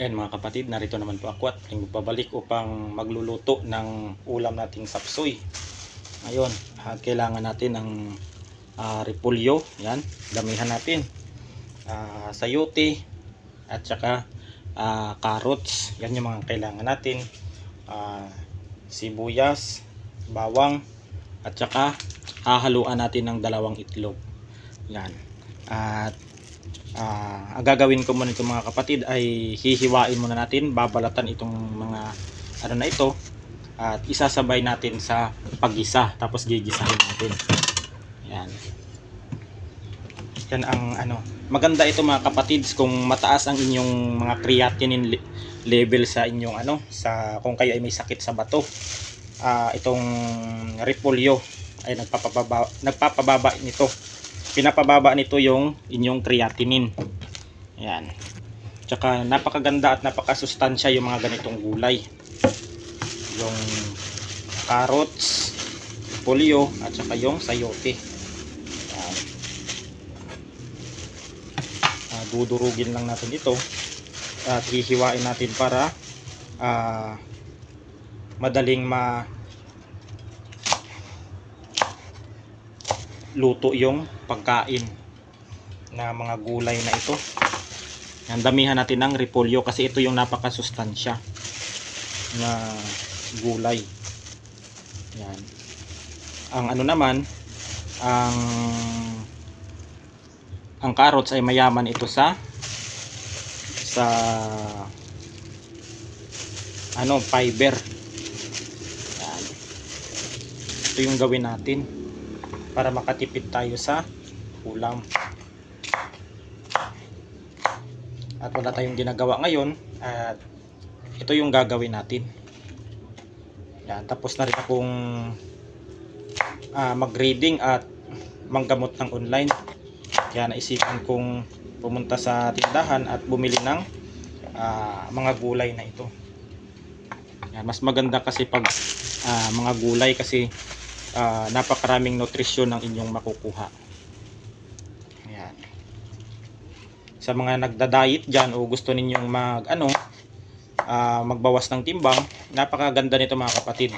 Ayan mga kapatid, narito naman po ako at magbabalik upang magluluto ng ulam nating sapsoy. Ngayon, ah, kailangan natin ng ah, repolyo, yan, damihan natin. Ah, sayote, at saka ah, carrots, yan yung mga kailangan natin. Ah, sibuyas, bawang, at saka hahaluan natin ng dalawang itlog. Yan. At Ah, ang gagawin ko muna ito mga kapatid ay hihiwain muna natin, babalatan itong mga ano na ito at isasabay natin sa paggisa tapos gigisahin natin. Yan. Yan ang ano, maganda ito mga kapatids kung mataas ang inyong mga creatinine le- level sa inyong ano, sa kung kayo ay may sakit sa bato. Ah, itong repolyo ay nagpapababa nagpapababa nito pinapababa nito yung inyong creatinine. Ayan. Tsaka napakaganda at napakasustansya yung mga ganitong gulay. Yung carrots, polio, at saka yung sayote. Ayan. Ah, dudurugin lang natin ito at hihiwain natin para ah, madaling ma luto yung pagkain na mga gulay na ito. Yan, damihan natin ng repolyo kasi ito yung napakasustansya na gulay. Yan. Ang ano naman, ang ang carrots ay mayaman ito sa sa ano, fiber. Yan. Ito yung gawin natin para makatipid tayo sa ulam. At wala tayong ginagawa ngayon at ito yung gagawin natin. Yan, tapos na rin akong ah, mag-reading at manggamot ng online. Kaya naisipan kong pumunta sa tindahan at bumili ng ah, mga gulay na ito. Yan, mas maganda kasi pag ah, mga gulay kasi ah, napakaraming nutrisyon ng inyong makukuha. Ayan. Sa mga nagda-diet dyan o gusto ninyong mag ano ah, magbawas ng timbang, napakaganda nito mga kapatid.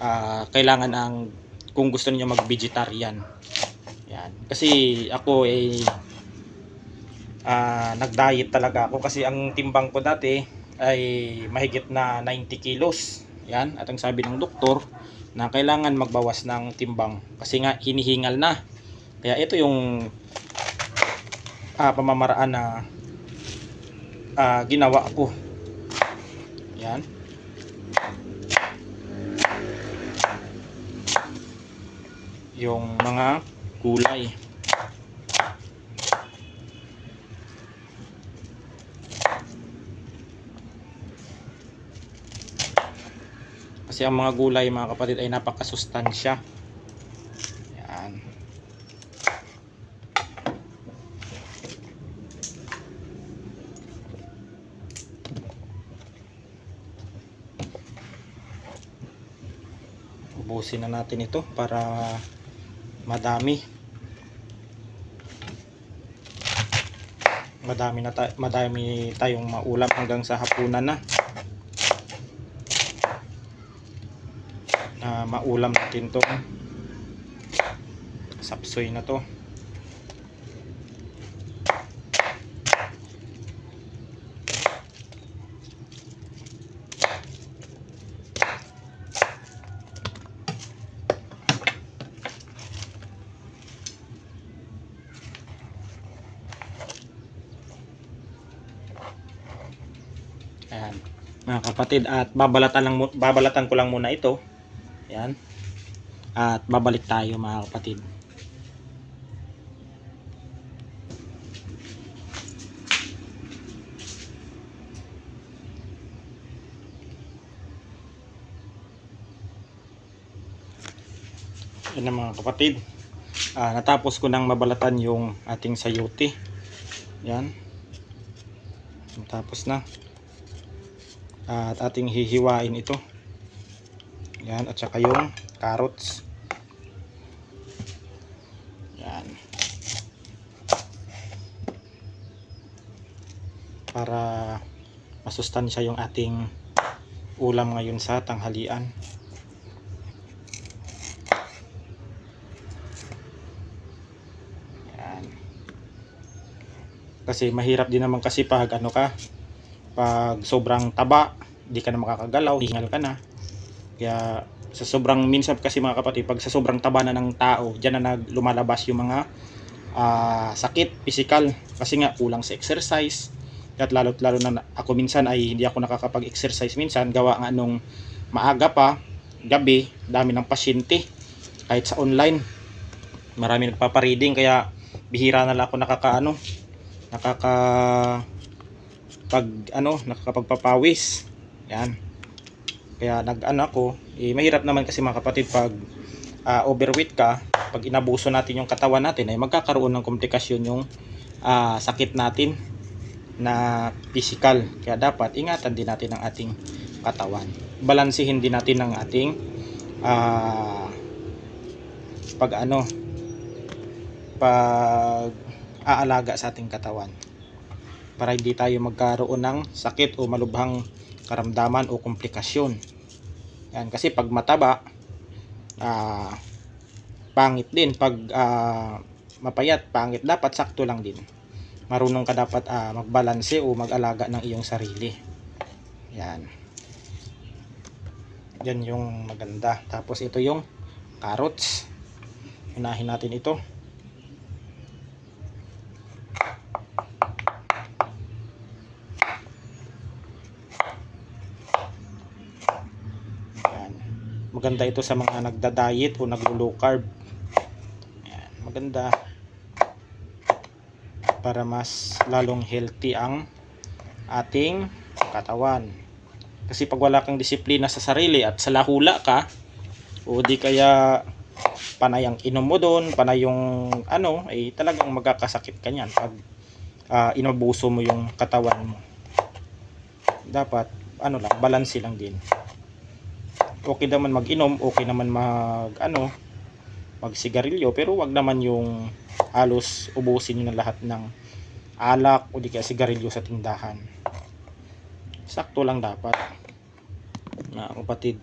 Ah, kailangan ang kung gusto niyo mag-vegetarian. Yan. Kasi ako ay ah, nag-diet talaga ako kasi ang timbang ko dati ay mahigit na 90 kilos. Yan. At ang sabi ng doktor, na kailangan magbawas ng timbang kasi nga hinihingal na. Kaya ito yung ah, pamamaraan na ah, ginawa ko. Yan. Yung mga gulay. Kasi ang mga gulay mga kapatid ay napakasustansya. Yan. Ubusin na natin ito para madami. Madami na ta- madami tayong maulam hanggang sa hapunan na. Na maulam natin to. Sapsoy na to. Ayan, mga kapatid at babalatan lang babalatan ko lang muna ito Yan. At babalik tayo mga kapatid. Yan mga kapatid. Ah, natapos ko nang mabalatan yung ating sayote. Yan. Natapos na. At ating hihiwain ito. Yan, at saka yung carrots. Yan. Para masustansya yung ating ulam ngayon sa tanghalian. Yan. Kasi mahirap din naman kasi pag ano ka, pag sobrang taba, di ka na makakagalaw, hingal ka na. Kaya sa sobrang minsan kasi mga kapatid, pag sa sobrang taba na ng tao, diyan na lumalabas yung mga ah, sakit, physical. Kasi nga kulang sa exercise. At lalo't lalo na ako minsan ay hindi ako nakakapag-exercise minsan. Gawa nga nung maaga pa, gabi, dami ng pasyente. Kahit sa online, marami nagpapareading. Kaya bihira na lang ako nakakaano, nakaka pag ano, nakakapagpapawis. Yan. Kaya nag-ano ako, eh, mahirap naman kasi mga kapatid pag ah, overweight ka, pag inabuso natin yung katawan natin ay magkakaroon ng komplikasyon yung ah, sakit natin na physical. Kaya dapat ingatan din natin ang ating katawan. Balansehin din natin ang ating ah, pag ano pag aalaga sa ating katawan para hindi tayo magkaroon ng sakit o malubhang karamdaman o komplikasyon. Yan kasi pag mataba ah pangit din. Pag ah, mapayat pangit. Dapat sakto lang din. Marunong ka dapat ah, magbalanse o mag-alaga ng iyong sarili. Yan. Yan yung maganda. Tapos ito yung carrots. Unahin natin ito yan maganda ito sa mga nagda-diet o naglo-low carb yan maganda para mas lalong healthy ang ating katawan. Kasi pag wala kang disiplina sa sarili at sa lahula ka, o di kaya panay ang inom mo doon, panay yung ano, ay talagang magkakasakit ka niyan pag ah, inabuso mo yung katawan mo. Dapat, ano lang, balanse lang din. Okay naman mag-inom, okay naman mag, ano, magsigarilyo, pero wag naman yung halos ubusin nyo na lahat ng alak o di kaya sigarilyo sa tindahan. Sakto lang dapat. Na kapatid.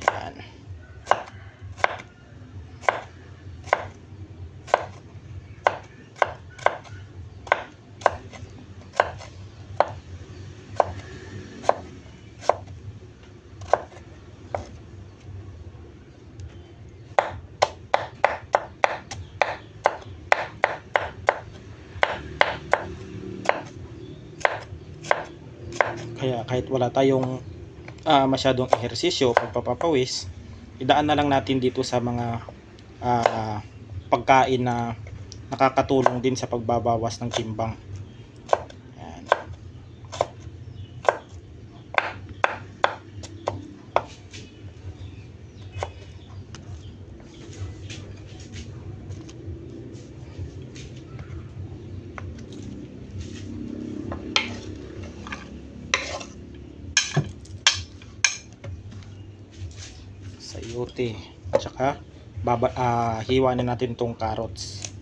Yan. Kaya kahit wala tayong ah, masyadong ehersisyo, pagpapawis, idaan na lang natin dito sa mga ah, pagkain na nakakatulong din sa pagbabawas ng timbang. Yan. sayote at saka ah, hiwa na natin tong carrots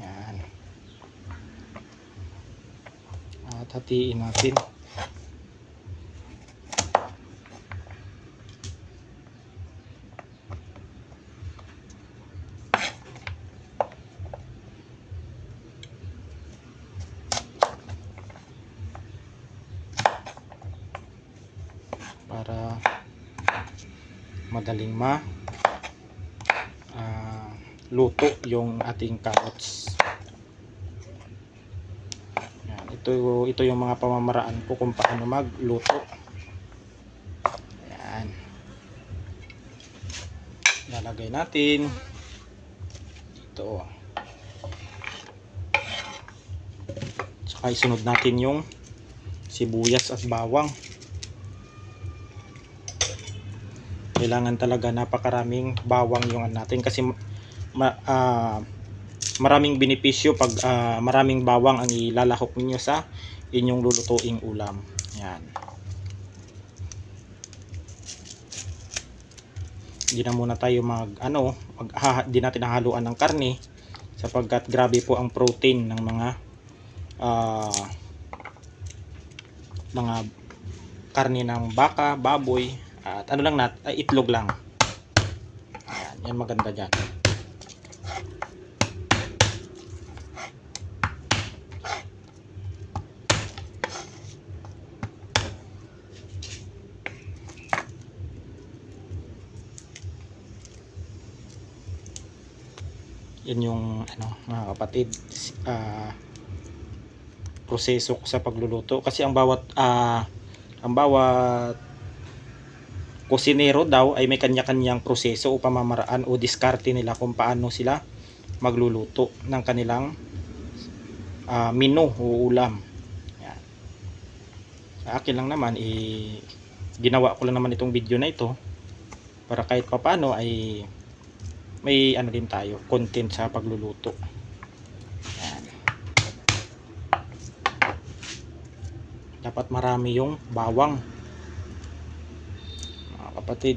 yan at hatiin natin para madaling ma ah, luto yung ating carrots. Yan, ito ito yung mga pamamaraan ko kung paano magluto. Yan. Lalagay natin ito. Saka isunod natin yung sibuyas at bawang. Kailangan talaga napakaraming bawang yung ano natin kasi ma, ah, maraming benepisyo pag ah, maraming bawang ang ilalahok ninyo sa inyong lulutuing ulam. Yan. Hindi na muna tayo mag ano, mag ha, di natin hahaluan ng karne sapagkat grabe po ang protein ng mga ah, mga karne ng baka, baboy at ano lang nat, ay itlog lang. Ayan, yan maganda diyan. Yan yung ano mga kapatid ah proseso ko sa pagluluto kasi ang bawat ah ang bawat kusinero daw ay may kanya-kanyang proseso o pamamaraan o diskarte nila kung paano sila magluluto ng kanilang ah, menu o ulam. Yan. Sa akin lang naman eh ginawa ko lang naman itong video na ito para kahit papano ay may ano din tayo, content sa pagluluto. Yan. Dapat marami yung bawang. Mga kapatid.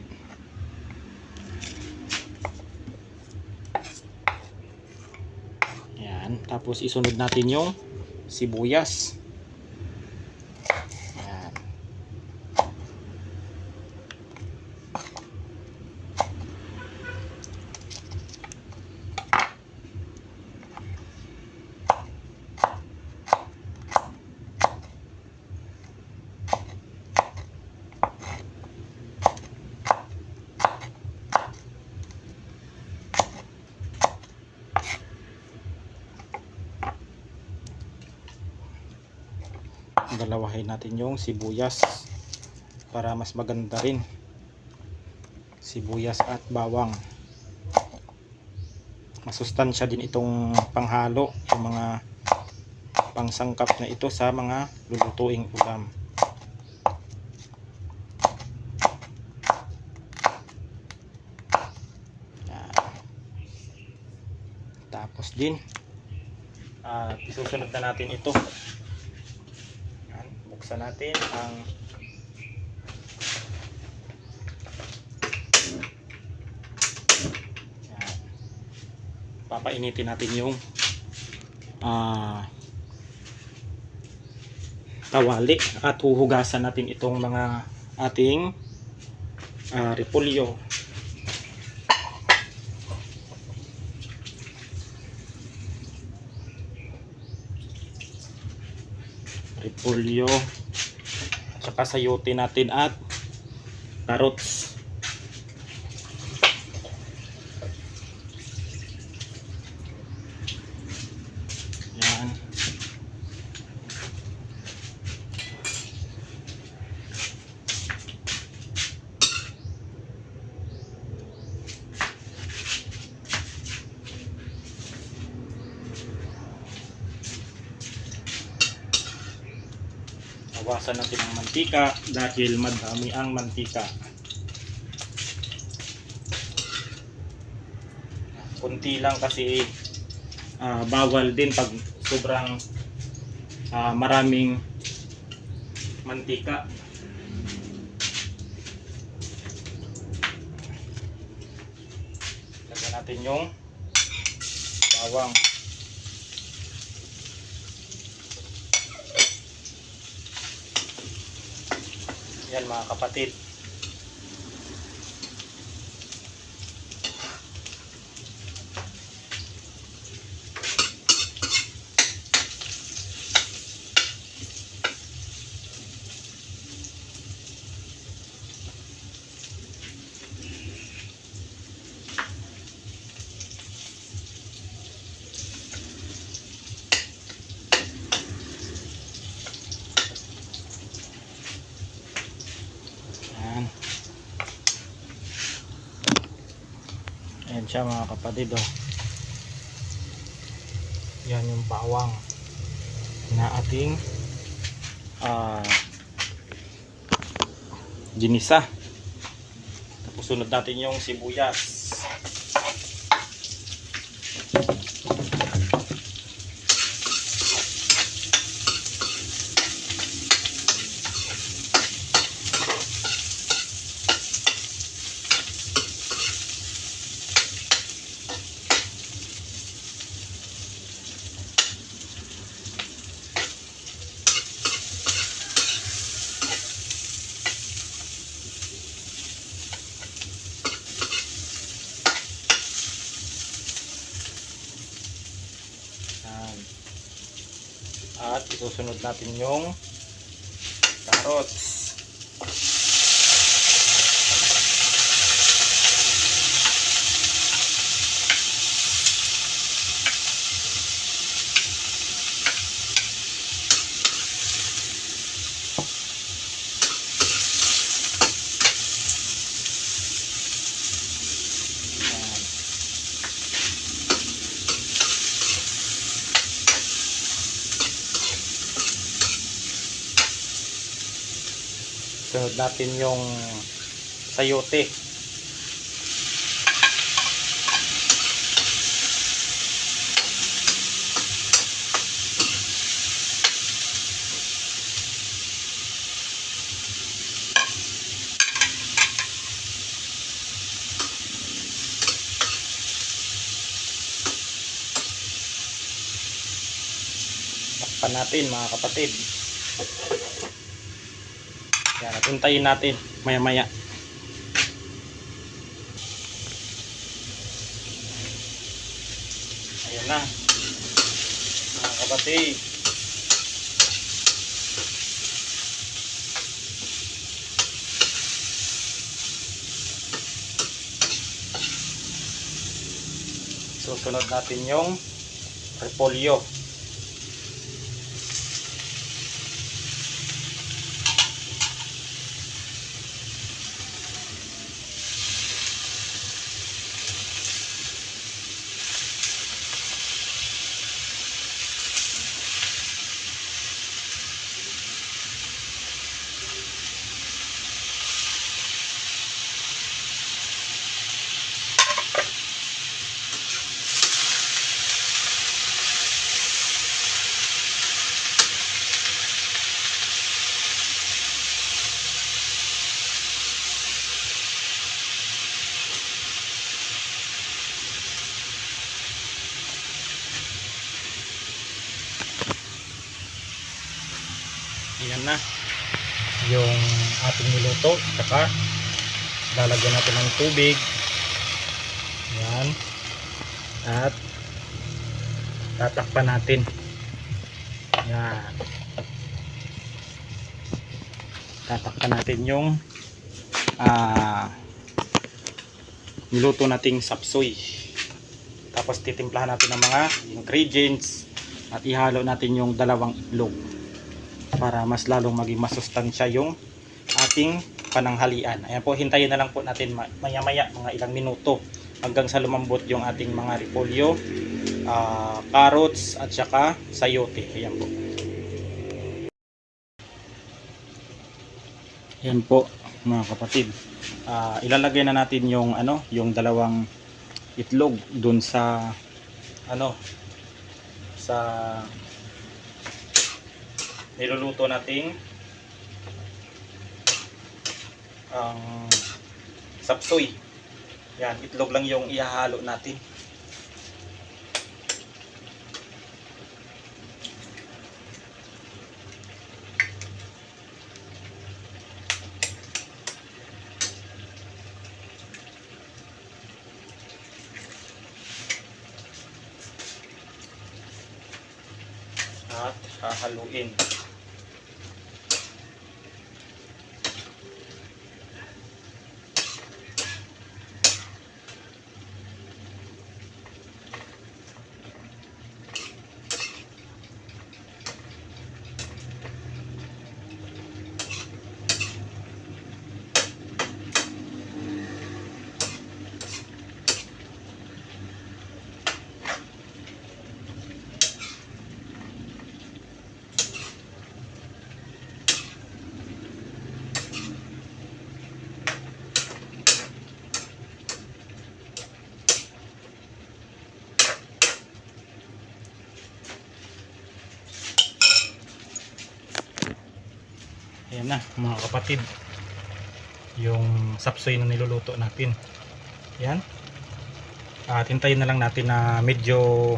Yan. Tapos isunod natin yung sibuyas. Yan. Dalawahin natin yung sibuyas para mas maganda rin. Sibuyas at bawang. Masustansya din itong panghalo yung mga pangsangkap na ito sa mga lulutuing ulam. Tapos din at isusunod na natin ito buksan natin ang yan. papainitin natin yung ah kawali at huhugasan natin itong mga ating ah, repolyo repolyo at saka sayote natin at carrots yan Bawasan natin ang mantika dahil madami ang mantika. Kunti lang kasi ah, bawal din pag sobrang ah, maraming mantika. Lagyan natin yung bawang. Yan mga kapatid. Yan. Ayan siya mga kapatid oh. Yan yung bawang. na ating ah ginisa. Tapos sunod natin yung sibuyas. Yan. At isusunod natin yung carrots. Yan. Sunod natin yung sayote. Takpan natin mga kapatid. Yan, at natin maya maya. Ayan na. Mga kapatid. Susunod natin yung repolyo. Ayan na. Yung niluto. Saka lalagyan natin ng tubig. Ayan. At tatakpan natin. Ayan. Tatakpan natin yung ah niluto nating sapsoy. Tapos titimplahan natin ng mga ingredients at ihalo natin yung dalawang itlog para mas lalong maging masustansya yung ating pananghalian. Ayan po, hintayin na lang po natin ma- maya-maya mga ilang minuto hanggang sa lumambot yung ating mga repolyo, ah, carrots at saka sayote. Ayan po. Ayan po mga kapatid. Ah, ilalagay na natin yung ano, yung dalawang itlog dun sa ano sa niluluto nating ang sapsoy. Yan, itlog lang yung ihahalo natin. At hahaluin. Na mga kapatid. Yung sapsoy na niluluto natin. Yan. At hintayin na lang natin na medyo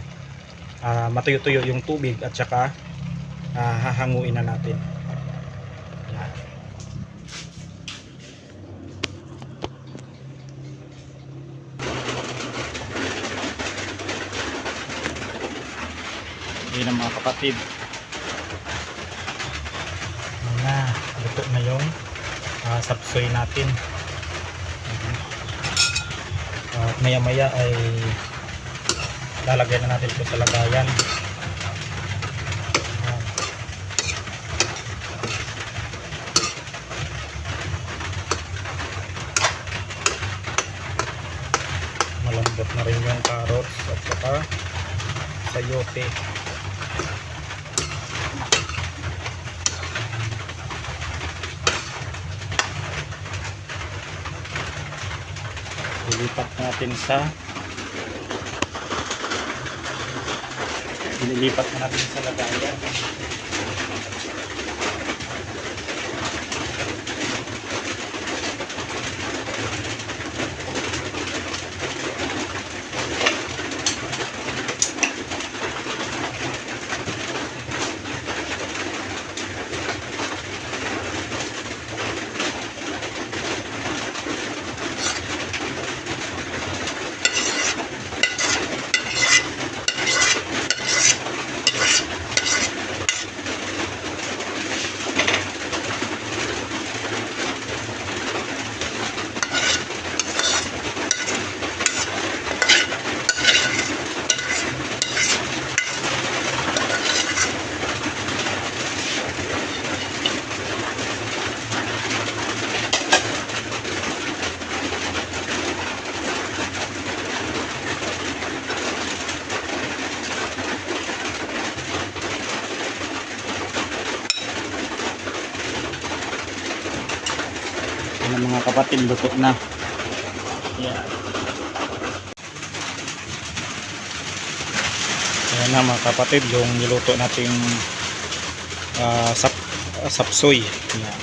ah, matuyo-tuyo yung tubig at saka ah, hahanguin na natin. Yan. Ang mga kapatid. Yan na, luto na yung ah, sapsoy natin. Ayan. At maya maya ay lalagyan na natin ito sa lagayan. Ayan. Malambot na rin yung carrots at saka sayote. Ilipat natin sa Ililipat na natin sa lagayan. Yan kapatid, luto na. Yan. Ayan na mga kapatid, yung niluto nating ah, sap, ah, sapsoy. Yan.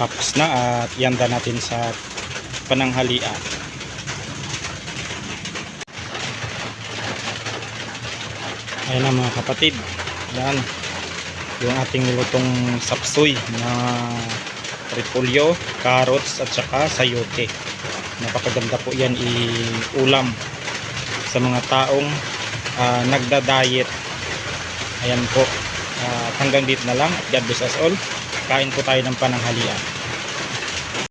Tapos na at yanda natin sa pananghalian. Ayan na mga kapatid. Yan. Yung ating nilutong sapsoy na repolyo, carrots at saka sayote. Napakaganda po yan i-ulam sa mga taong ah, nagda-diet. Ayan po. Ah, hanggang dito na lang. God bless us all. Kain po tayo ng pananghalian.